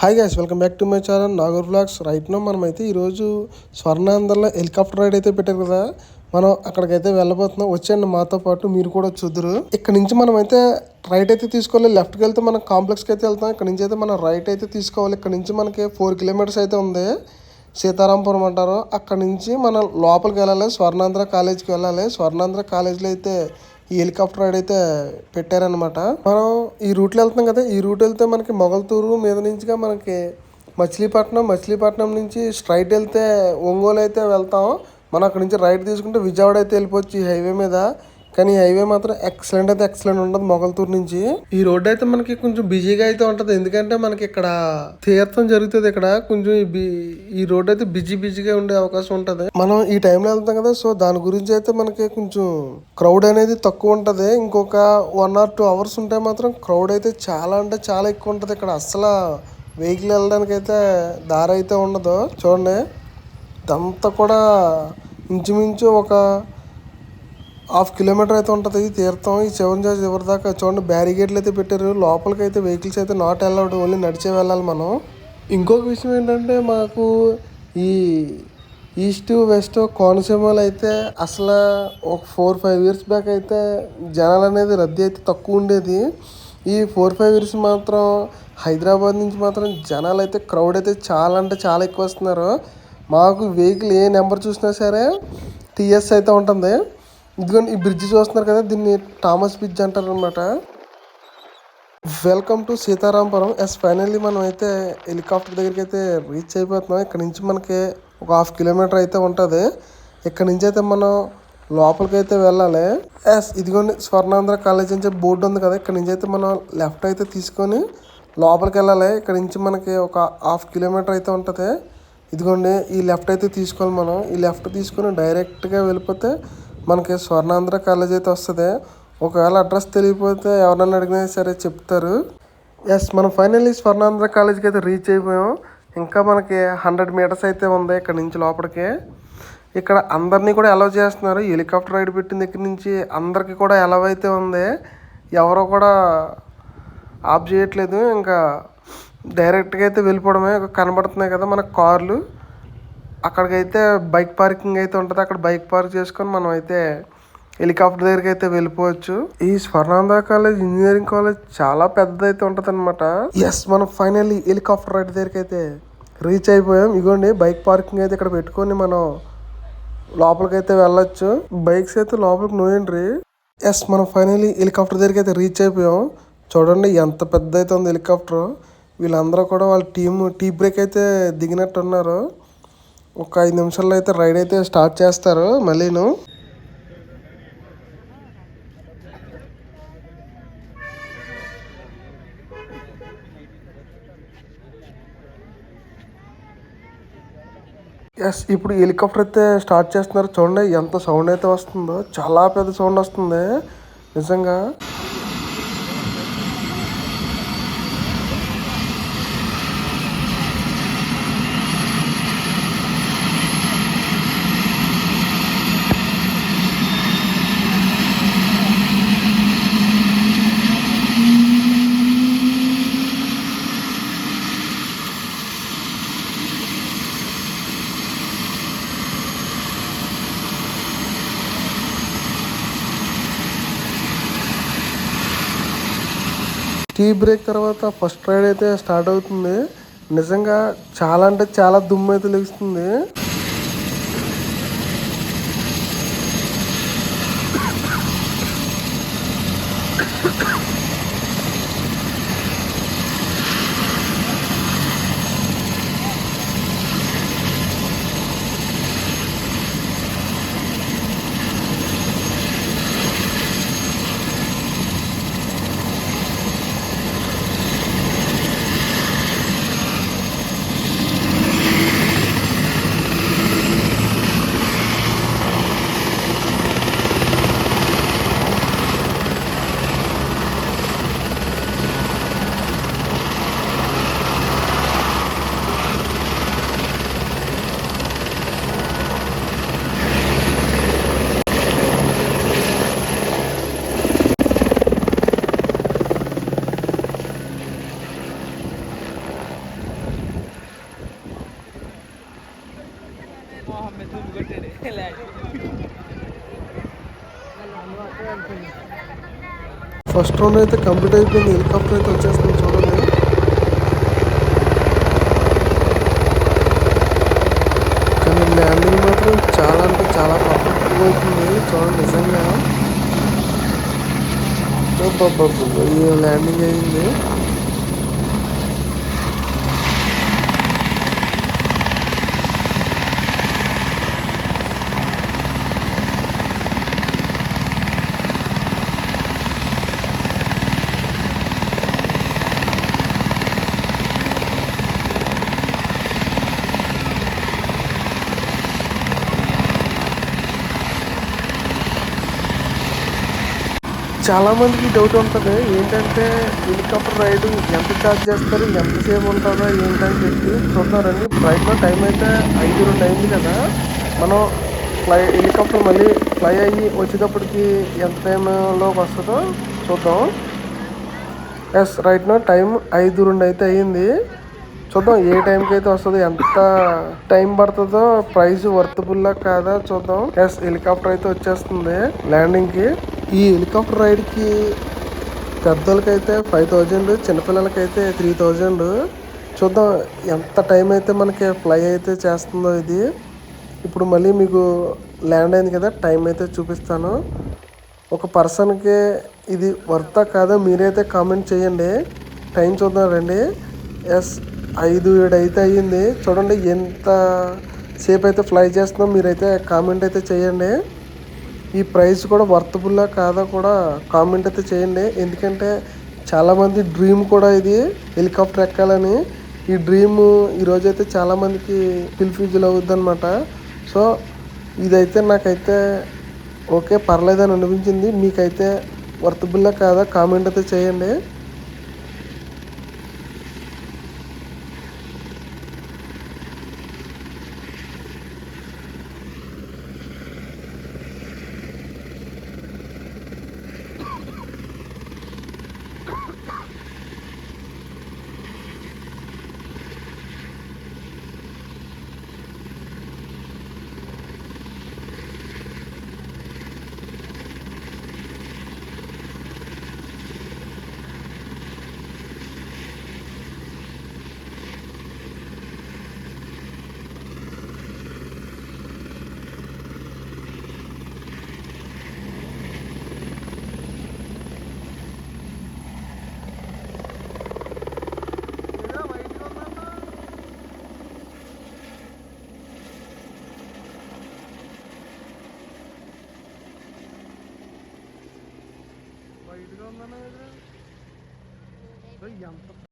Hi guys welcome back to my channel Nagur blogs right now మనమైతే ఈరోజు స్వర్ణాంధ్రలో helicopter ride అయితే పెట్టారు కదా. మనం అక్కడికైతే వెళ్ళబోతున్నాం. వచ్చేయండి మాతో పాటు మీరు కూడా చూద్దరు. ఇక్కడ నుంచి మనం అయితే రైట్ అయితే తీసుకోవాలి. లెఫ్ట్కి వెళ్తే మనం కాంప్లెక్స్కి అయితే వెళ్తాం. ఇక్కడ నుంచి అయితే మనం రైట్ అయితే తీసుకోవాలి. ఇక్కడ నుంచి మనకి ఫోర్ కిలోమీటర్స్ అయితే ఉంది. సీతారాంపురం అంటారు. అక్కడ నుంచి మనం లోపలికి వెళ్ళాలి. స్వర్ణాంధ్ర కాలేజ్కి వెళ్ళాలి. స్వర్ణాంధ్ర కాలేజ్లో అయితే ఈ హెలికాప్టర్ రైడ్ అయితే పెట్టారనమాట మనం ఈ రూట్లో వెళ్తున్నాం కదా ఈ రూట్ వెళ్తే మనకి మొగల్తూరు మీద నుంచిగా మనకి మచిలీపట్నం మచిలీపట్నం నుంచి స్ట్రైట్ వెళ్తే ఒంగోలు అయితే వెళ్తాం. మనం అక్కడ నుంచి రైట్ తీసుకుంటే విజయవాడ అయితే వెళ్ళిపోవచ్చు ఈ హైవే మీద. కానీ హైవే మాత్రం ఎక్సలెంట్ అయితే ఎక్సలెంట్ ఉంటుంది మొగల్తూరు నుంచి. ఈ రోడ్డు అయితే మనకి కొంచెం బిజీగా అయితే ఉంటుంది. ఎందుకంటే మనకి ఇక్కడ తీర్థం జరుగుతుంది ఇక్కడ. కొంచెం ఈ బి- ఈ రోడ్ అయితే బిజీ బిజీగా ఉండే అవకాశం ఉంటుంది. మనం ఈ టైంలో వెళ్తాం కదా సో దాని గురించి అయితే మనకి కొంచెం క్రౌడ్ అనేది తక్కువ ఉంటుంది. ఇంకొక వన్ ఆర్ టూ అవర్స్ ఉంటే మాత్రం క్రౌడ్ అయితే చాలా అంటే చాలా ఎక్కువ ఉంటుంది. ఇక్కడ అస్సలు వెహికల్ వెళ్ళడానికి అయితే దారి అయితే ఉండదు. చూడండి. ఇదంతా కూడా ఇంచుమించు ఒక హాఫ్ కిలోమీటర్ అయితే ఉంటుంది. ఈ తీర్థం. ఈ చివరి నుంచి చివరి దాకా చూడండి బ్యారిగేట్లు అయితే పెట్టారు. లోపలికి అయితే వెహికల్స్ అయితే నాట్ అలౌడ్ ఓన్లీ నడిచే వెళ్ళాలి మనం. ఇంకొక విషయం ఏంటంటే మాకు ఈ ఈస్ట్ వెస్ట్ కోనసీమలో అయితే అసలు ఒక ఫోర్ ఫైవ్ ఇయర్స్ బ్యాక్ అయితే జనాలు అనేది రద్దీ అయితే తక్కువ ఉండేది. ఈ ఫోర్ ఫైవ్ ఇయర్స్ మాత్రం హైదరాబాద్ నుంచి మాత్రం జనాలు అయితే క్రౌడ్ అయితే చాలా అంటే చాలా ఎక్కువ వస్తున్నారు. మాకు వెహికల్ ఏ నెంబర్ చూసినా సరే టీఎస్ అయితే ఉంటుంది. ఇదిగోండి ఈ బ్రిడ్జ్ చూస్తున్నారు కదా దీన్ని థామస్ బ్రిడ్జ్ అంటారు అనమాట welcome to Seetharampuram. Yes finally మనం అయితే హెలికాప్టర్ దగ్గరికి అయితే రీచ్ అయిపోతున్నాం. ఇక్కడ నుంచి మనకి ఒక హాఫ్ కిలోమీటర్ అయితే ఉంటుంది. ఇక్కడ నుంచి అయితే మనం లోపలికి అయితే వెళ్ళాలి. ఎస్ ఇదిగోండి స్వర్ణాంధ్ర కాలేజ్ అని చెప్పి బోర్డు ఉంది కదా ఇక్కడ నుంచి అయితే మనం లెఫ్ట్ అయితే తీసుకొని లోపలికి వెళ్ళాలి. ఇక్కడ నుంచి మనకి ఒక హాఫ్ కిలోమీటర్ అయితే ఉంటుంది. ఇదిగోండి ఈ లెఫ్ట్ అయితే తీసుకోవాలి మనం. ఈ లెఫ్ట్ తీసుకొని డైరెక్ట్గా వెళ్ళిపోతే మనకి స్వర్ణాంధ్ర కాలేజ్ అయితే వస్తుంది. ఒకవేళ అడ్రస్ తెలియకపోతే ఎవరన్నా అడిగినా సరే చెప్తారు. ఎస్ మనం ఫైనల్లీ స్వర్ణాంధ్ర కాలేజ్కి అయితే రీచ్ అయిపోయాం. ఇంకా మనకి హండ్రెడ్ మీటర్స్ అయితే ఉంది ఇక్కడ నుంచి లోపలికి. ఇక్కడ అందరినీ కూడా అలౌ చేస్తున్నారు. హెలికాప్టర్ రైడ్ పెట్టిన దగ్గర నుంచి అందరికీ కూడా అలవ్ అయితే ఉంది. ఎవరో కూడా ఆఫ్ చేయట్లేదు. ఇంకా డైరెక్ట్గా అయితే వెళ్ళిపోవడమే కనబడుతున్నాయి కదా మన కార్లు. అక్కడికైతే బైక్ పార్కింగ్ అయితే ఉంటుంది. అక్కడ బైక్ పార్క్ చేసుకొని మనం అయితే హెలికాప్టర్ దగ్గరికి అయితే వెళ్ళిపోవచ్చు. ఈ స్వర్ణాంధ కాలేజ్ ఇంజనీరింగ్ కాలేజ్ చాలా పెద్దదైతే ఉంటుంది అనమాట ఎస్ మనం ఫైనల్లీ హెలికాప్టర్ రైడ్ దగ్గరికి అయితే రీచ్ అయిపోయాం. ఇగోండి బైక్ పార్కింగ్ అయితే ఇక్కడ పెట్టుకొని మనం లోపలికి అయితే వెళ్ళొచ్చు. బైక్స్ అయితే లోపలికి నోయండి ఎస్ మనం ఫైనల్లీ హెలికాప్టర్ దగ్గరికి అయితే రీచ్ అయిపోయాం. చూడండి ఎంత పెద్ద అయితే ఉంది హెలికాప్టర్. వీళ్ళందరూ కూడా వాళ్ళ టీం టీ బ్రేక్ అయితే దిగినట్టు ఉన్నారు ఒక ఐదు నిమిషాల్లో అయితే రైడ్ అయితే స్టార్ట్ చేస్తారు మళ్ళీను. ఎస్ ఇప్పుడు హెలికాప్టర్ అయితే స్టార్ట్ చేస్తున్నారు. చూడండి ఎంత సౌండ్ అయితే వస్తుందో. చాలా పెద్ద సౌండ్ వస్తుంది. నిజంగా టీ బ్రేక్ తర్వాత ఫస్ట్ రైడ్ అయితే స్టార్ట్ అవుతుంది. నిజంగా చాలా అంటే చాలా దుమ్ము అయితే లెగుస్తుంది. ఫస్ట్ రౌండ్ అయితే కంప్లీట్ అయిపోయింది. హెలికాప్టర్ అయితే వచ్చేస్తుంది చూడండి. కానీ ల్యాండింగ్ మాత్రం చాలా అంటే చాలా పర్ఫెక్ట్గా అవుతుంది. చూడండి నిజంగా. అబ్బబ్బబ్బబ్బ, ఈ ల్యాండింగ్ అయింది. చాలామందికి డౌట్ ఉంటుంది. ఏంటంటే హెలికాప్టర్ రైడ్ ఎంత ఛార్జ్ చేస్తారు ఎంతసేపు ఉంటుందో ఏంటని చెప్పి చూద్దారండి. ఫ్లైట్లో టైం అయితే ఐదు రెండు అయింది కదా. మనం ఫ్లై హెలికాప్టర్ మళ్ళీ ఫ్లై అయ్యి వచ్చేటప్పటికి ఎంత టైంలోకి వస్తుందో చూద్దాం. ఎస్ రైట్ నా టైం ఐదు రెండు అయితే అయ్యింది చూద్దాం ఏ టైంకి అయితే వస్తుంది ఎంత టైం పడుతుందో ప్రైస్ వర్తబుల్లా కాదా చూద్దాం. ఎస్ హెలికాప్టర్ అయితే వచ్చేస్తుంది ల్యాండింగ్కి ఈ హెలికాప్టర్ రైడ్కి పెద్దోళ్ళకైతే ఫైవ్ థౌజండ్ చిన్నపిల్లలకైతే త్రీ థౌజండ్ చూద్దాం ఎంత టైం అయితే మనకి ఫ్లై అయితే చేస్తుందో ఇది. ఇప్పుడు మళ్ళీ మీకు ల్యాండ్ అయింది కదా టైం అయితే చూపిస్తాను. ఒక పర్సన్కి ఇది వర్తా కాదా మీరైతే కామెంట్ చేయండి. టైం చూద్దాం రండి. ఎస్ ఐదు ఏడు అయితే అయ్యింది. చూడండి ఎంత సేపు అయితే ఫ్లై చేస్తుందో మీరైతే కామెంట్ అయితే చేయండి. ఈ ప్రైస్ కూడా వర్తబుల్లా కాదా కూడా కామెంట్ అయితే చేయండి. ఎందుకంటే చాలామంది డ్రీమ్ కూడా ఇది హెలికాప్టర్ ఎక్కాలని. ఈ డ్రీమ్ ఈరోజు అయితే చాలామందికి ఫుల్ఫిల్ అవుద్ది అనమాట సో ఇదైతే నాకైతే ఓకే పర్లేదని అనిపించింది. మీకైతే వర్తబుల్లా కాదా కామెంట్ అయితే చేయండి. ఎంత